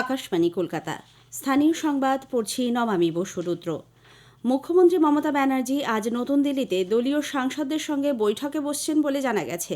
আকাশবাণী কলকাতা। স্থানীয় সংবাদ পড়ছি নমামি বসুরুদ্র মুখ্যমন্ত্রী মমতা ব্যানার্জি আজ নতুন দিল্লিতে দলীয় সাংসদদের সঙ্গে বৈঠকে বসছেন বলে জানা গেছে।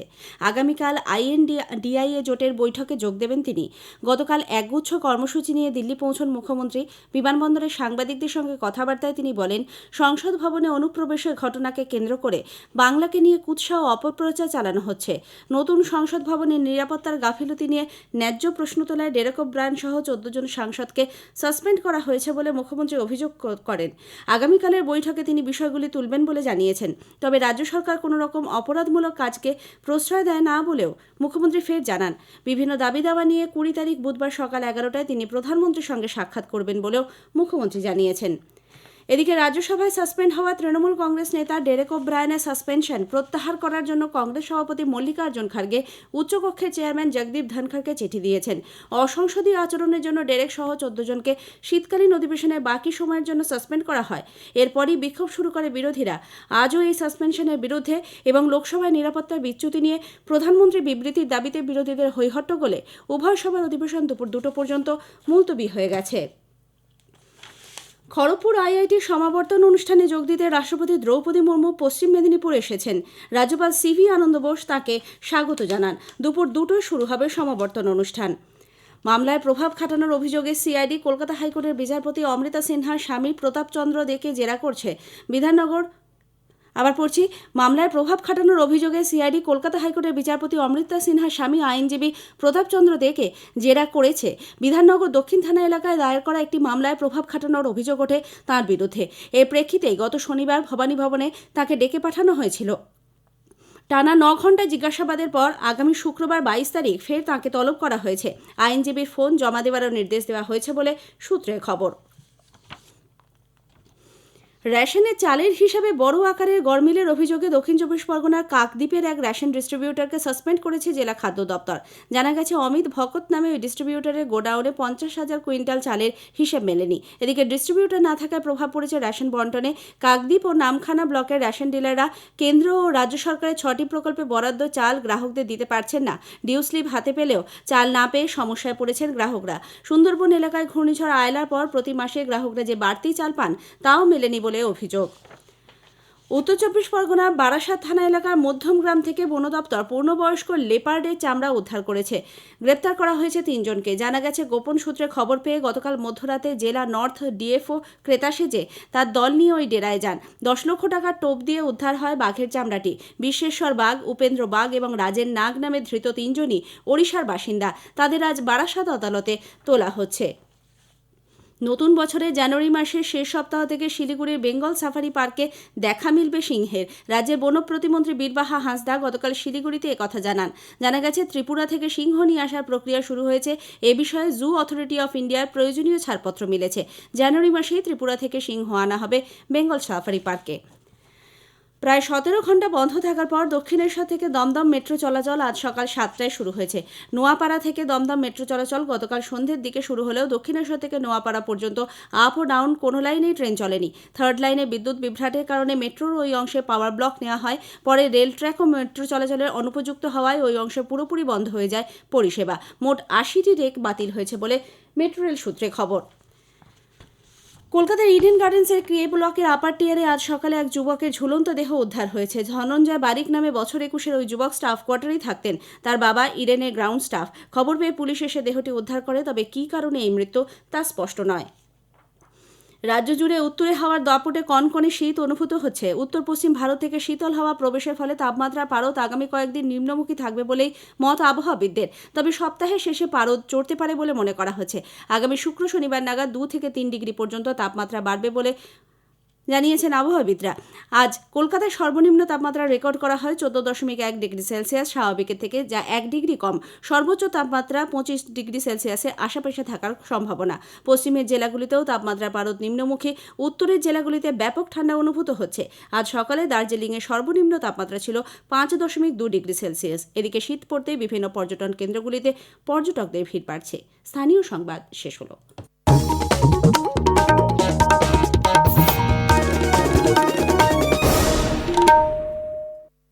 আগামীকাল আইএনডিআইএ জোটের বৈঠকে যোগ দেবেন তিনি। গতকাল একগুচ্ছ কর্মসূচি নিয়ে দিল্লি পৌঁছন মুখ্যমন্ত্রী। বিমানবন্দরে সাংবাদিকদের সঙ্গে কথাবার্তায় তিনি বলেন, সংসদ ভবনে অনুপ্রবেশের ঘটনাকে কেন্দ্র করে বাংলাকে নিয়ে কুৎসা ও অপপ্রচার চালানো হচ্ছে। নতুন সংসদ ভবনের নিরাপত্তার গাফিলতি নিয়ে ন্যায্য প্রশ্ন তোলায় ডেরেক ব্রায়ন সহ চোদ্দ জন সাংসদকে সাসপেন্ড করা হয়েছে বলে মুখ্যমন্ত্রী অভিযোগ করেন। করেন আগামীকালের বৈঠকে তিনি বিষয়গুলি তুলবেন বলে জানিয়েছেন। তবে রাজ্য সরকার কোনো রকম অপরাধমূলক কাজকে প্রশ্রয় দেয় না বলেও মুখ্যমন্ত্রী ফের জানান। বিভিন্ন দাবি দাওয়া নিয়ে কুড়ি তারিখ বুধবার সকাল এগারোটায় তিনি প্রধানমন্ত্রীর সঙ্গে সাক্ষাৎ করবেন বলেও মুখ্যমন্ত্রী জানিয়েছেন। এদিকে রাজ্যসভায় সাসপেন্ড হওয়া তৃণমূল কংগ্রেস নেতা ডেরেক ব্রায়নের সাসপেনশন প্রত্যাহার করার জন্য কংগ্রেস সভাপতি মল্লিকার্জুন খার্গে উচ্চকক্ষের চেয়ারম্যান জগদীপ ধনখড়কে চিঠি দিয়েছেন। অসংসদীয় আচরণের জন্য ডেরেক সহ চোদ্দ জনকে শীতকালীন অধিবেশনের বাকি সময়ের জন্য সাসপেন্ড করা হয়। এরপরই বিক্ষোভ শুরু করে বিরোধীরা। আজও এই সাসপেনশনের বিরুদ্ধে এবং লোকসভায় নিরাপত্তার বিচ্যুতি নিয়ে প্রধানমন্ত্রী বিবৃতির দাবিতে বিরোধীদের হৈহট্টগোলে উভয় সভার অধিবেশন দুপুর দুটো পর্যন্ত মুলতবি হয়ে গেছে। খড়গপুর আইআইটি সমাবর্তন অনুষ্ঠানে যোগ দিতে রাষ্ট্রপতি দ্রৌপদী মুর্মু পশ্চিম মেদিনীপুর এসেছেন। রাজ্যপাল সিভি আনন্দ বোস তাকে স্বাগত জানান। দুপুর দুটোয় শুরু হবে সমাবর্তন অনুষ্ঠান। মামলায় প্রভাব খাটানোর অভিযোগে সিআইডি, কলকাতা হাইকোর্টের বিচারপতি অমৃতা সিনহার স্বামী প্রতাপচন্দ্র দেকে জেরা করছে বিধাননগর আবার পড়ছি, মামলার প্রভাব খাটানোর অভিযোগে সিআইডি কলকাতা হাইকোর্টের বিচারপতি অমৃতা সিনহা স্বামী আইনজীবী প্রতাপচন্দ্র দেকে জেরা করেছে। বিধাননগর দক্ষিণ থানা এলাকায় দায়ের করা একটি মামলায় প্রভাব খাটানোর অভিযোগ ওঠে তাঁর বিরুদ্ধে। এর প্রেক্ষিতেই গত শনিবার ভবানী ভবনে তাকে ডেকে পাঠানো হয়েছিল। টানা ন ঘণ্টা জিজ্ঞাসাবাদের পর আগামী শুক্রবার বাইশ তারিখ ফের তাঁকে তলব করা হয়েছে। আইনজীবীর ফোন জমা দেওয়ারও নির্দেশ দেওয়া হয়েছে বলে সূত্রের খবর। রেশনের চালের হিসাবে বড় আকারের গরমিলের অভিযোগে দক্ষিণ চব্বিশ পরগনার কাকদ্বীপের এক রেশন ডিস্ট্রিবিউটরকে সাসপেন্ড করেছে জেলা খাদ্য দপ্তর। জানা গেছে, অমিত ভকত নামে ওই ডিস্ট্রিবিউটরের গোডাউনে পঞ্চাশ হাজার কুইন্টাল চালের হিসেব মেলেনি। এদিকে ডিস্ট্রিবিউটর না থাকায় প্রভাব পড়েছে রেশন বন্টনে। কাকদ্বীপ ও নামখানা ব্লকের রেশন ডিলাররা কেন্দ্র ও রাজ্য সরকারের ছটি প্রকল্পে বরাদ্দ চাল গ্রাহকদের দিতে পারছেন না। ডিউ স্লিপ হাতে পেলেও চাল না পেয়ে সমস্যায় পড়েছেন গ্রাহকরা। সুন্দরবন এলাকায় ঘূর্ণিঝড় আয়লার পর প্রতি মাসে গ্রাহকরা যে বাড়তি চাল পান, তাও মেলেনি বলে অভিযোগ। উত্তর চব্বিশ পরগনার বারাসাত থানা এলাকার মধ্যম গ্রাম থেকে বন দপ্তর পূর্ণবয়স্ক লেপার্ডের চামড়া উদ্ধার করেছে। গ্রেপ্তার করা হয়েছে তিনজনকে। জানা গেছে, গোপন সূত্রে খবর পেয়ে গতকাল মধ্যরাতে জেলা নর্থ ডিএফও ক্রেতা সেজে তার দল নিয়ে ওই ডেরায় যান। দশ লক্ষ টাকার টোপ দিয়ে উদ্ধার হয় বাঘের চামড়াটি। বিশ্বেশ্বর বাঘ, উপেন্দ্র বাঘ এবং রাজের নাগ নামে ধৃত তিনজনই ওড়িশার বাসিন্দা। তাদের আজ বারাসাত আদালতে তোলা হচ্ছে। নতুন বছরে জানুয়ারি মাসের শেষ সপ্তাহ থেকে শিলিগুড়ির বেঙ্গল সাফারি পার্কে দেখা মিলবে সিংহের। রাজ্যের বন প্রতিমন্ত্রী বীরবাহা হাঁসদা গতকাল শিলিগুড়িতে একথা জানান। জানা গেছে, ত্রিপুরা থেকে সিংহ নিয়ে আসার প্রক্রিয়া শুরু হয়েছে। এ বিষয়ে জু অথরিটি অফ ইন্ডিয়ার প্রয়োজনীয় ছাড়পত্র মিলেছে। জানুয়ারি মাসেই ত্রিপুরা থেকে সিংহ আনা হবে বেঙ্গল সাফারি পার্কে। প্রায় সতেরো ঘণ্টা বন্ধ থাকার পর দক্ষিণেশ্বর থেকে দমদম মেট্রো চলাচল আজ সকাল সাতটায় শুরু হয়েছে। নোয়াপাড়া থেকে দমদম মেট্রো চলাচল গতকাল সন্ধ্যের দিকে শুরু হলেও দক্ষিণেশ্বর থেকে নোয়াপাড়া পর্যন্ত আপ ও ডাউন কোনো লাইনেই ট্রেন চলেনি। থার্ড লাইনে বিদ্যুৎ বিভ্রাটের কারণে মেট্রোর ওই অংশে পাওয়ার ব্লক নেওয়া হয়, পরে রেল ট্র্যাক ও মেট্রো চলাচলের অনুপযুক্ত হওয়ায় ওই অংশে পুরোপুরি বন্ধ হয়ে যায়। পরিষেবা। মোট আশিটি রেক বাতিল হয়েছে বলে মেট্রো রেল সূত্রে খবর। কলকাতার ইডেন গার্ডেন্সের ক্রিয়ে ব্লকের আপার টিয়ারে আজ সকালে এক যুবকের ঝুলন্ত দেহ উদ্ধার হয়েছে। ধনঞ্জয় বারিক নামে বছর একুশের ওই যুবক স্টাফ কোয়ার্টারেই থাকতেন। তার বাবা ইডেনের গ্রাউন্ড স্টাফ খবর পেয়ে পুলিশ এসে দেহটি উদ্ধার করে, তবে কী কারণে এই মৃত্যু তা স্পষ্ট নয়। রাজ্য জুড়ে উত্তরে হাওয়ার দাপটে কনকনে শীত অনুভূত হচ্ছে। উত্তর পশ্চিম ভারত থেকে শীতল হাওয়া প্রবেশের ফলে তাপমাত্রা, পারদ আগামী কয়েকদিন নিম্নমুখী থাকবে বলেই মত আবহাওয়াবিদদের। তবে সপ্তাহের শেষে পারদ চড়তে পারে বলে মনে করা হচ্ছে। আগামী শুক্র শনিবার নাগাদ দু থেকে তিন ডিগ্রি পর্যন্ত তাপমাত্রা বাড়বে বলে জানিয়েছেন আবহাওয়াবিদরা। আজ কলকাতায় সর্বনিম্ন তাপমাত্রা রেকর্ড করা হয় চোদ্দ দশমিক এক ডিগ্রি সেলসিয়াস স্বাভাবিকের থেকে, যা এক ডিগ্রি কম। সর্বোচ্চ তাপমাত্রা পঁচিশ ডিগ্রি সেলসিয়াসের আশেপাশে থাকার সম্ভাবনা। পশ্চিমের জেলাগুলিতেও তাপমাত্রা পারদ নিম্নমুখী, উত্তরের জেলাগুলিতে ব্যাপক ঠান্ডা অনুভূত হচ্ছে। আজ সকালে দার্জিলিংয়ে সর্বনিম্ন তাপমাত্রা ছিল পাঁচ দশমিক দু ডিগ্রি সেলসিয়াস। এদিকে শীত পড়তেই বিভিন্ন পর্যটন কেন্দ্রগুলিতে পর্যটকদের ভিড় বাড়ছে। স্থানীয় সংবাদ শেষ হলো।